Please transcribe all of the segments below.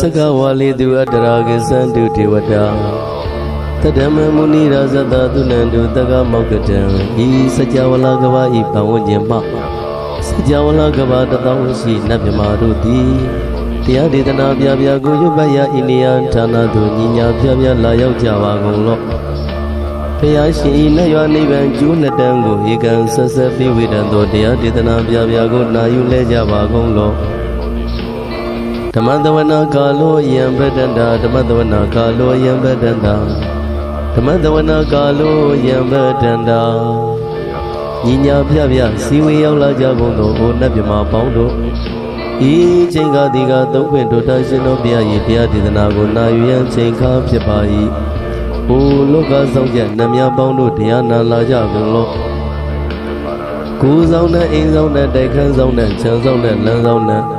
စကဝါလေသူအတ္တရာကိသန္တုဒေဝတာတတမမုနိရာဇတသုနန္တုတက္ကမောက္ကတံဤစကြဝဠာကဘာဤပံဝဉ္ဇဉ်မှစကြဝဠာကဘာတသောင်းရှိနတ်မြမာတို့သည်တရားဒေသနာပြပြကိုရွတ်ပတ်ရအိနိယဌာနသို့ညီညာပြပြလာရောက်ကြပါကုန်လော့ဖျားရှင်ဤနတ်ရွာနိဗ္ဗာန်ကျိုးလက်တန်းကိုဧကံဆက်ဆက်ပြဝေတံသောတရားဒေသနာပြပြကိုနာယူလဲကြပါကုန်လော့ဓ မ္မတဝနာကာလောယံဗဒန္တာဓမ္မတဝနာကာလောယံဗဒန္တာဓမ္မတဝနာကာလောယံဗဒန္တာညီညာပြပြစီဝေရောက်လာကြကုန်သောအိုနတ်မြမပေါင်းတို့ဤချိန်ကဒီကသုံးခွင့်တို့တရှင်တို့ဘုရား၏တရားဒေသနာကိုနာယူရန်ချိန်ခါဖြစ်ပါ၏။အိုလောကဆောင်ချက်နတ်များပေါင်းတို့တရားနာလာကြကုန်လော့။ကိုယ်ဆောင်တဲ့အိမ်ဆောင်တဲ့တိုက်ခန်းဆောင်တဲ့ခြံဆောင်တဲ့လမ်းဆောင်တဲ့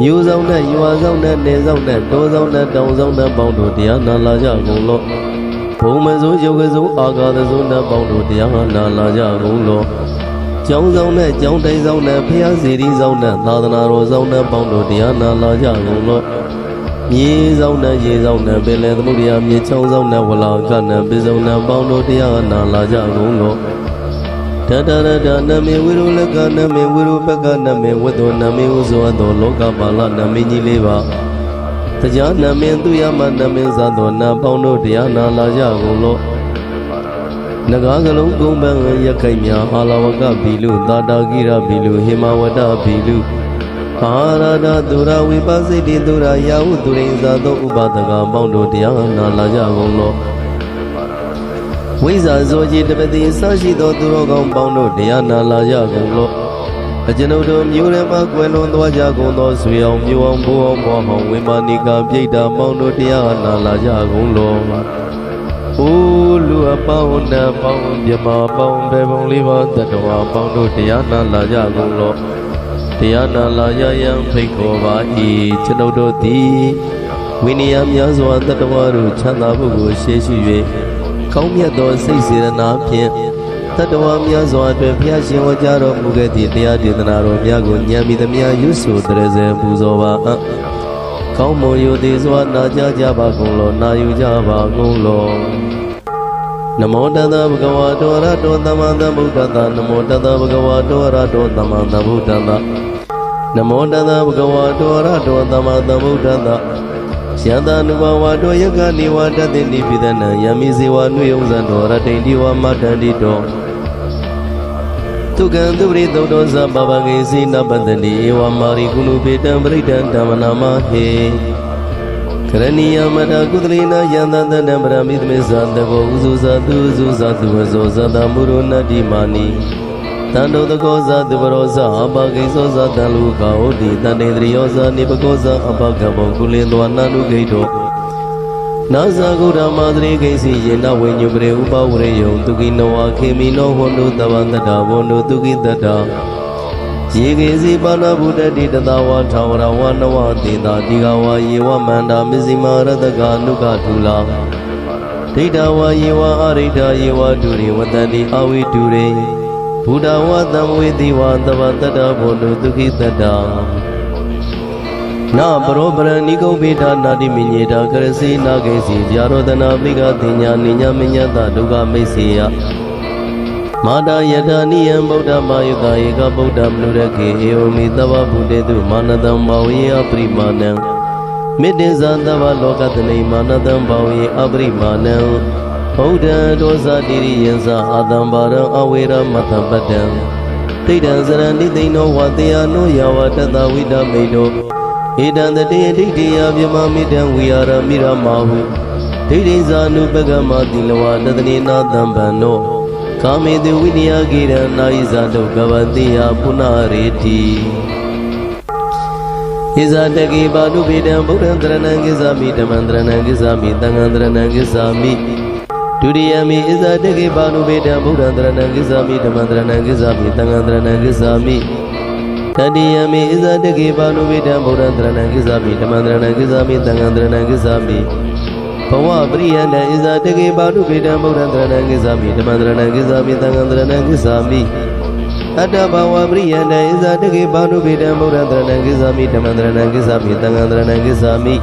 မျိုးဆောင်တဲ့ရွာဆောင်တဲ့နေဆောင်တဲ့တောဆောင်တဲ့တောင်ဆောင်တဲ့ပေါင်းတို့တရားနာလာကြကုန်လော့ဘုံမစိုးရုပ်ကစိုးအာဃာတစိုးတဲ့ပေါင်းတို့တရားနာလာကြကုန်လော့ကျောင်းဆောင်တဲ့ကျောင်းတိုင်းဆောင်တဲ့ဖျားစီရီဆောင်တဲ့သာသနာတော်ဆောင်တဲ့ပေါင်းတို့တရားနာလာကြကုန်လော့မြေဆောင်တဲ့ရေဆောင်တဲ့ပင်လယ်သမုဒ္ဒရာမြေချောင်းဆောင်တဲ့ဝလာကနဲ့ပြည်စုံတဲ့ပေါင်းတို့တရားနာလာကြကုန်လော့ တတရတနမေဝိရုလကနမေဝိရုပကနမေဝတ္တောနမေဥဇောတောလောကပါလနမေကြီးလေးပါတရားနမေသူယမနမေဇာတောနာပေါင်းတို့တရားနာလာကြကုန်လော့နဂါကလုံးကုန်းပန်းရခိုင်များအာလဝကဘီလူသာတာဂိရဘီလူဟေမဝတဘီလူအာရဒသူရဝိပစိတိသူရယာဟုသူရိဇာသောဥပဒကပေါင်းတို့တရားနာလာကြကုန်လော့ ဝိဇ္ဇာဇောကြီးတပတိဆရှိသောသူတော်ကောင်းပေါင်းတို့တရားနာလာကြကုန်လော့အကျွန်ုပ်တို့မြို့ထဲမှာကွယ်လွန်သွားကြကုန်သောဆွေအောင်မြို့အောင်ဘိုးအောင်ဘောဟောင်းဝိမာနိကာပြိတ္တာပေါင်းတို့တရားနာလာကြကုန်လော့အိုးလူအပေါင်းနဲ့ပေါင်းမြမပေါင်းဘေပုံလေးပါတတဝါပေါင်းတို့တရားနာလာကြကုန်လော့တရားနာလာရယံဖိတ်ခေါ်ပါ၏ကျွန်ုပ်တို့သည်ဝိနည်းများစွာတတဝါတို့ချမ်းသာဖို့ကိုရှေးရှိ၍ ကောင်းမြတ်သောစိတ်စေရနာဖြင့်တတဝါများစွာအတွက်ဘုရားရှင်ဟောကြားတော်မူခဲ့သည့်တရားဒေသနာတော်များကိုဉာဏ်မိသမျှရွတ်ဆိုတရစေပူဇော်ပါအံ့။ကောင်းမွန်ယုသေးစွာနာကြားကြပါကုန်လောနာယူကြပါကုန်လောနမောတတဗုဒ္ဓဝါတောရတောသမ္မာသမ္ဗုဒ္ဓတနမောတတဗုဒ္ဓဝါတောရတောသမ္မာသမ္ဗုဒ္ဓတနမောတတဗုဒ္ဓဝါတောရတောသမ္မာသမ္ဗုဒ္ဓတ ယန္တာနုဘဝတောယကနေဝတတိနိပိဒနံယမိဇေဝနုယုံဇံတော်ရတိန်ဒီဝမတန္တိတောတုကံသူပရိသုတ်တော်ဇဘဘဂေစီနပတတိဧဝမာရိကုဏုပေတံပရိဒံဓမ္မနာမဟေကရဏီယမတကုသလေနယန္တတတံပရမိသမေဇာတကောဥဇုဇာသူဥဇုဇာသူဝဇောဇတမုရောနတ္တိမာနီ တန္တုတကောဇာသူပရောဇာအပဂိသောဇာတံလူကာဟောတိတန္တေတရိယောဇာနိပကောဇာအပကံဘောကုလင်သောနန္တုဂိတောနာဇာဂုဓမ္မာသရေကိစီယေနဝိညုပရေဥပဝရေယုံတုကိနဝခေမိနောဟောနုတဗန္တတာဝန္တုတုကိတတာယေကေစီပါဏဗုဒ္ဓတိတတဝါထာဝရဝနဝတေတာတိကဝါယေဝမန္တာမစ္စည်းမာရတကာနုကထူလာဒိဋ္ဌဝါယေဝအရိဋ္ဌယေဝဒုရိဝတန္တိအဝိတုရေ ဘုဒ္ဓဝသံဝေတိဝသဗ္ဗတတဘောနုတုကိတတာနာပရောပရဏိကုပိတာနာတိမိညေတာကရစီနာကေစီဗျာရောဒနာပိကတိညာနိညာမညတဒုက္ခမိတ်စေယမာတာယထာနိယံဗုဒ္ဓမာယုတာဧကဗုဒ္ဓမနုရခေဧဝမိသဗ္ဗဗုတေတုမာနတံဘာဝေယပရိမာဏံမေတ္တေဇာသဗ္ဗလောကတနိမာနတံဘာဝေအပရိမာဏံ ဗုဒ္ဓံဒောဇာတိရိယံသာအာတံဘာရံအဝေရမတံပတ္တံတိဋ္ဌံစရဏိသိဏောဝတေယနောယဝတတဝိဒမိတောဧတံတတေဒိဋ္ဌိယမြမမိတံဝိဟာရမိရမဟုဒိဋ္ဌိဇာနုပကမတိလဝတတနေနာတံဗန္နောကာမေတုဝိနည်းကိရဏနာယိဇာတုကဝတိယပုဏရေတိဣဇာတကေပါတုဗေတံဗုဒ္ဓံတရဏံကိဇာမိဓမ္မံတရဏံကိဇာမိသံဃံတရဏံကိဇာမိ ဒုတိယမိဣဇာတကေပါတုဗေတံဗုဒ္ဓံတရဏံကိဇာမိဓမ္မံတရဏံကိဇာမိသံဃံတရဏံကိဇာမိတတိယမေဣဇတကေပါဏုဝိတံဗုဒ္ဓံတရဏံကိစ္ဆာမိဓမ္မံတရဏံကိစ္ဆာမိသံဃံတရဏံကိစ္ဆာမိဘဝပရိယန္တဣဇတကေပါဏုဝိတံဗုဒ္ဓံတရဏံကိစ္ဆာမိဓမ္မံတရဏံကိစ္ဆာမိသံဃံတရဏံကိစ္ဆာမိအတ္တဘာဝပရိယန္တဣဇာတကေဘာနုပိတံဗုဒ္ဓတရဏံကိသာမိဓမ္မတရဏံကိသာမိသံဃံတရဏံကိသာမိ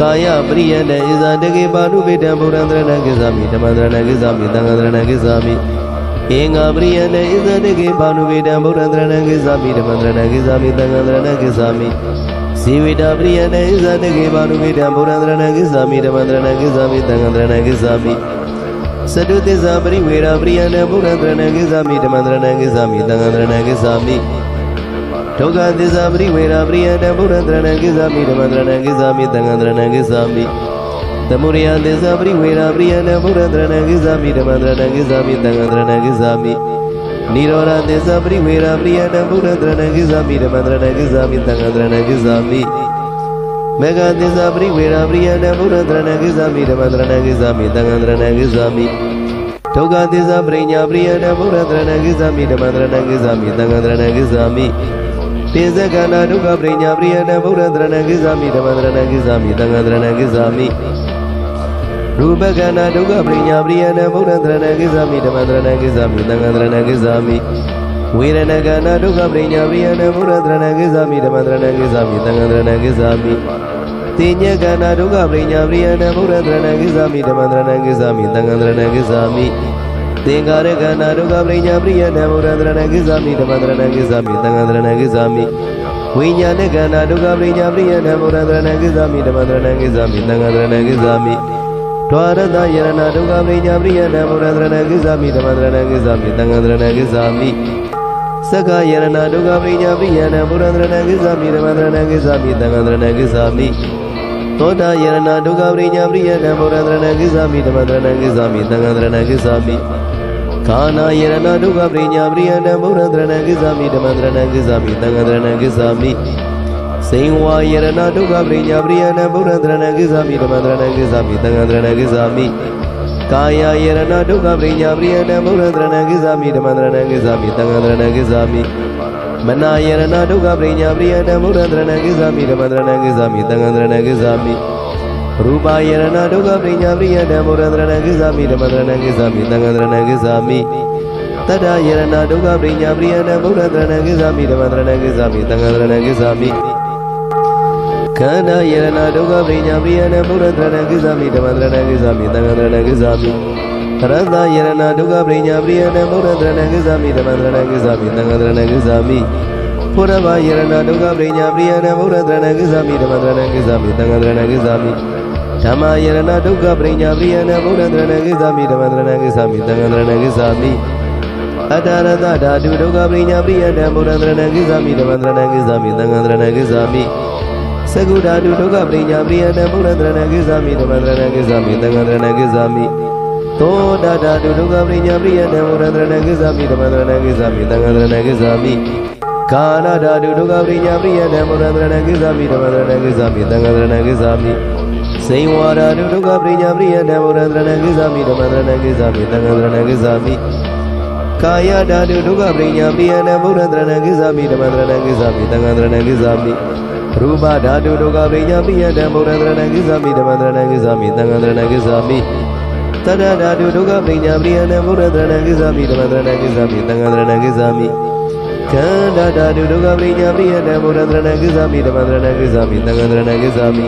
ကာယပရိယန္တဣဇာတကေဘာနုပိတံဗုဒ္ဓတရဏံကိသာမိဓမ္မတရဏံကိသာမိသံဃံတရဏံကိသာမိဧငါပရိယန္တဣဇာတကေဘာနုပိတံဗုဒ္ဓတရဏံကိသာမိဓမ္မတရဏံကိသာမိသံဃံတရဏံကိသာမိဇီဝိတာပရိယန္တဣဇာတကေဘာနုပိတံဗုဒ္ဓတရဏံကိသာမိဓမ္မတရဏံကိသာမိသံဃံတရဏံကိသာမိစတုသစ္စာပရိဝေရာပရိယန္တဘုရားတရဏံကိသာမိဓမ္မတရဏံကိသာမိသံဃာတရဏံကိသာမိ ဒုက္ခသစ္စာပရိဝေရာပရိယန္တဘုရားတရဏံကိသာမိဓမ္မတရဏံကိသာမိသံဃာတရဏံကိသာမိသမုဒယသစ္စာပရိဝေရာပရိယန္တဘုရားတရဏံကိသာမိဓမ္မတရဏံကိသာမိသံဃာတရဏံကိသာမိနိရောဓသစ္စာပရိဝေရာပရိယန္တဘုရားတရဏံကိသာမိဓမ္မတရဏံကိသာမိသံဃာတရဏံကိသာမိမေဃသစ္စာပရိဝေရာပရိယန္တဘုရားတရဏံကိသာမိဓမ္မတရဏံကိသာမိသံဃံတရဏံကိသာမိဒုက္ခသစ္စာပရိညာပရိယန္တဘုရားတရဏံကိသာမိဓမ္မတရဏံကိသာမိသံဃံတရဏံကိသာမိ ပိစကန္နာဒုက္ခပရိညာပရိယန္တဘုရားတရဏံကိသာမိဓမ္မတရဏံကိသာမိသံဃံတရဏံကိသာမိရူပကန္နာဒုက္ခပရိညာပရိယန္တဘုရားတရဏံကိသာမိဓမ္မတရဏံကိသာမိသံဃံတရဏံကိသာမိဝေရဏကနာဒုက္ခပရိညာပရိယန္တဘုရားတရဏံကိသာမိဓမ္မတရဏံကိသာမိသံဃံတရဏံကိသာမိတိညကန္နာဒုက္ခပရိညာပရိယန္တဘုရားတရဏံကိသာမိဓမ္မတရဏံကိသာမိသံဃံတရဏံကိသာမိ သင်္ကာရကန္နာဒုက္ခပရိညာပရိယန္တဘုရားတရဏံကိသာမိဓမ္မတရဏံကိသာမိသံဃံတရဏံကိသာမိဝိညာဏကန္နာဒုက္ခပရိညာပရိယန္တဘုရားတရဏံကိသာမိဓမ္မတရဏံကိသာမိသံဃံတရဏံကိသာမိဒွါရတယရဏဒုက္ခပရိညာပရိယန္တဘုရားတရဏံကိသာမိဓမ္မတရဏံကိသာမိသံဃံတရဏံကိသာမိသက္ခယရဏဒုက္ခပရိညာပရိယန္တဘုရားတရဏံကိသာမိဓမ္မတရဏံကိသာမိသံဃံတရဏံကိသာမိသောတာယရဏဒုက္ခပရိညာပရိယတံဘောရတရဏကိသာမိဓမ္မတရဏကိသာမိသံဃာတရဏကိသာမိ ခာနာယရဏဒုက္ခပရိညာပရိယတံဘောရတရဏကိသာမိဓမ္မတရဏကိသာမိသံဃာတရဏကိသာမိစိန်ဝါယရဏဒုက္ခပရိညာပရိယတံဘောရတရဏကိသာမိဓမ္မတရဏကိသာမိသံဃာတရဏကိသာမိကာယယရဏဒုက္ခပရိညာပရိယတံဘောရတရဏကိသာမိဓမ္မတရဏကိသာမိသံဃာတရဏကိသာမိမနာယရဏဒုက္ခပရိညာပရိယတံဘုရားတရဏကိသာမိဓမ္မတရဏကိသာမိသံဃံတရဏကိသာမိ ရူပယရဏဒုက္ခပရိညာပရိယတံဘုရားတရဏကိသာမိဓမ္မတရဏကိသာမိသံဃံတရဏကိသာမိတတ္တယရဏဒုက္ခပရိညာပရိယတံဘုရားတရဏကိသာမိဓမ္မတရဏကိသာမိသံဃံတရဏကိသာမိခန္ဓာယရဏဒုက္ခပရိညာပရိယတံဘုရားတရဏကိသာမိဓမ္မတရဏကိသာမိသံဃံတရဏကိသာမိရတ္တယရဏဒုက္ခပရိညာပရိယနံဘုရားတရဏကိသာမိဓမ္မတရဏကိသာမိသံဃာတရဏကိသာမိ ဘုရားဘာယရဏဒုက္ခပရိညာပရိယနံဘုရားတရဏကိသာမိဓမ္မတရဏကိသာမိသံဃာတရဏကိသာမိဓမ္မယရဏဒုက္ခပရိညာပရိယနံဘုရားတရဏကိသာမိဓမ္မတရဏကိသာမိသံဃာတရဏကိသာမိအတ္တရတဓာတုဒုက္ခပရိညာပရိယနံဘုရားတရဏကိသာမိဓမ္မတရဏကိသာမိသံဃာတရဏကိသာမိသကုဓာတုဒုက္ခပရိညာပရိယနံဘုရားတရဏကိသာမိဓမ္မတရဏကိသာမိသံဃာတရဏကိသာမိသောတာတာဒုဒုက္ခပရိညာပရိယတံဝရန္တရဏကိသာမိဓမ္မတရဏကိသာမိသံဃာတရဏကိသာမိ ကာလတာဒုဒုက္ခပရိညာပရိယတံဝရန္တရဏကိသာမိဓမ္မတရဏကိသာမိသံဃာတရဏကိသာမိစိန်ဝါရာဒုဒုက္ခပရိညာပရိယတံဝရန္တရဏကိသာမိဓမ္မတရဏကိသာမိသံဃာတရဏကိသာမိကာယတာဒုဒုက္ခပရိညာပရိယတံဝရန္တရဏကိသာမိဓမ္မတရဏကိသာမိသံဃာတရဏကိသာမိရူပဓာတုဒုက္ခပရိညာပရိယတံဝရန္တရဏကိသာမိဓမ္မတရဏကိသာမိသံဃာတရဏကိသာမိတတ္တဓာတုဒုက္ခပရိညာပရိယနံဘုရားတရဏကိသာမိဓမ္မတရဏကိသာမိသံဃာတရဏကိသာမိ ခန္ဓာဓာတုဒုက္ခပရိညာပရိယနံဘုရားတရဏကိသာမိဓမ္မတရဏကိသာမိသံဃာတရဏကိသာမိ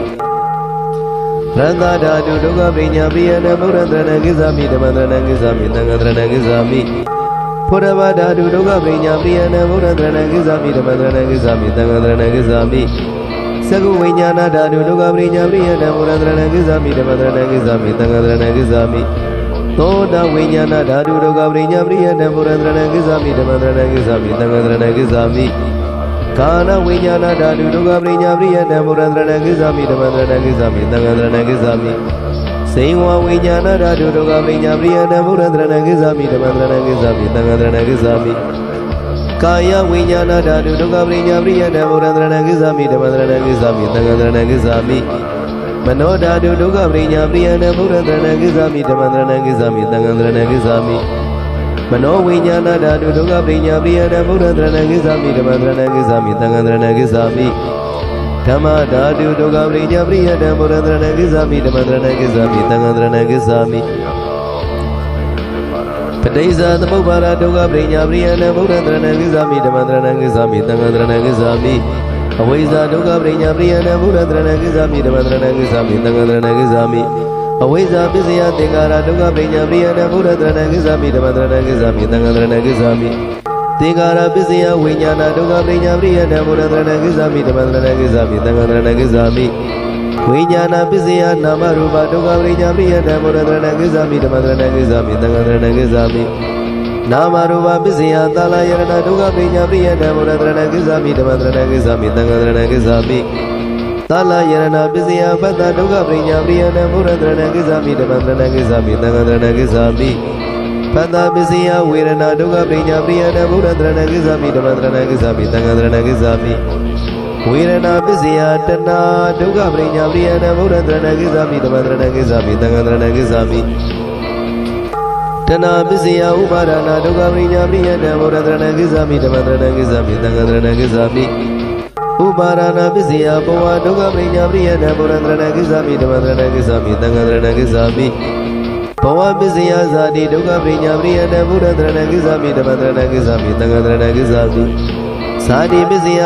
ရတ္တဓာတုဒုက္ခပရိညာပရိယနံဘုရားတရဏကိသာမိဓမ္မတရဏကိသာမိသံဃာတရဏကိသာမိဖုရဘဓာတုဒုက္ခပရိညာပရိယနံဘုရားတရဏကိသာမိဓမ္မတရဏကိသာမိသံဃာတရဏကိသာမိသကုဝိညာဏဓာတုဒုက္ခပရိညာပရိယတံဘုရားတရဏကိသာမိဓမ္မတရဏကိသာမိသံဃာတရဏကိသာမိ သောတာဝိညာဏဓာတုဒုက္ခပရိညာပရိယတံဘုရားတရဏကိသာမိဓမ္မတရဏကိသာမိသံဃာတရဏကိသာမိကာနဝိညာဏဓာတုဒုက္ခပရိညာပရိယတံဘုရားတရဏကိသာမိဓမ္မတရဏကိသာမိသံဃာတရဏကိသာမိစိန်ဝဝိညာဏဓာတုဒုက္ခပရိညာပရိယတံဘုရားတရဏကိသာမိဓမ္မတရဏကိသာမိသံဃာတရဏကိသာမိကာယဝိညာဏဓာတုဒုက္ခပရိညာပရိယတံဘုရန္တရဏကိသာမိဓမ္မတရဏကိသာမိသံဃာတရဏကိသာမိ မနောဓာတုဒုက္ခပရိညာပရိယတံဘုရန္တရဏကိသာမိဓမ္မတရဏကိသာမိသံဃာတရဏကိသာမိမနောဝိညာဏဓာတုဒုက္ခပရိညာပရိယတံဘုရန္တရဏကိသာမိဓမ္မတရဏကိသာမိသံဃာတရဏကိသာမိဓမ္မဓာတုဒုက္ခပရိညာပရိယတံဘုရန္တရဏကိသာမိဓမ္မတရဏကိသာမိသံဃာတရဏကိသာမိတိစ္ဆာသမုပ္ပါဒဒုက္ခပရိညာပရိယနာဗုဒ္ဓတရဏံကိစ္ဆာမိဓမ္မတရဏံကိစ္ဆာမိသံဃာတရဏံကိစ္ဆာမိ အဝိဇ္ဇာဒုက္ခပရိညာပရိယနာဗုဒ္ဓတရဏံကိစ္ဆာမိဓမ္မတရဏံကိစ္ဆာမိသံဃာတရဏံကိစ္ဆာမိအဝိဇ္ဇာပစ္စယသင်္ကာရဒုက္ခပရိညာပရိယနာဗုဒ္ဓတရဏံကိစ္ဆာမိဓမ္မတရဏံကိစ္ဆာမိသံဃာတရဏံကိစ္ဆာမိသင်္ကာရပစ္စယဝိညာဏဒုက္ခပရိညာပရိယနာဗုဒ္ဓတရဏံကိစ္ဆာမိဓမ္မတရဏံကိစ္ဆာမိသံဃာတရဏံကိစ္ဆာမိဝိညာဏပစ္စယနာမရူပဒုက္ခပရိညာပရိယနာဗုဒ္ဓတရဏံကိစ္ဆာမိဓမ္မတရဏံကိစ္ဆာမိသံဃာတရဏံကိစ္ဆာမိ နာမရူပပစ္စယသာလယရဏဒုက္ခပညာပရိယတံဘုရတရဏကိစ္ဆာမိဓမ္မတရဏကိစ္ဆာမိသံဃာတရဏကိစ္ဆာမိသာလယရဏပစ္စယဘတ္တဒုက္ခပညာပရိယတံဘုရတရဏကိစ္ဆာမိဓမ္မတရဏကိစ္ဆာမိသံဃာတရဏကိစ္ဆာမိဘတ္တပစ္စယဝေရဏဒုက္ခပညာပရိယတံဘုရတရဏကိစ္ဆာမိဓမ္မတရဏကိစ္ဆာမိသံဃာတရဏကိစ္ဆာမိဝေရဏပစ္စယတဏဒုက္ခပညာပရိယတံဘုရတရဏကိစ္ဆာမိဓမ္မတရဏကိစ္ဆာမိသံဃာတရဏကိစ္ဆာမိ တဏပစ္စယဥပါဒနာဒုက္ခပရိညာပရိယတံဘောရတရဏကိစ္ဆာမိဓမ္မတရဏကိစ္ဆာမိသံဃာတရဏကိစ္ဆာမိဥပါဒနာပစ္စယဘဝဒုက္ခပရိညာပရိယတံဘောရတရဏကိစ္ဆာမိဓမ္မတရဏကိစ္ဆာမိသံဃာတရဏကိစ္ဆာမိဘဝပစ္စယဇာတိဒုက္ခပရိညာပရိယတံဘောရတရဏကိစ္ဆာမိဓမ္မတရဏကိစ္ဆာမိသံဃာတရဏကိစ္ဆာမိဇာတိပစ္စယ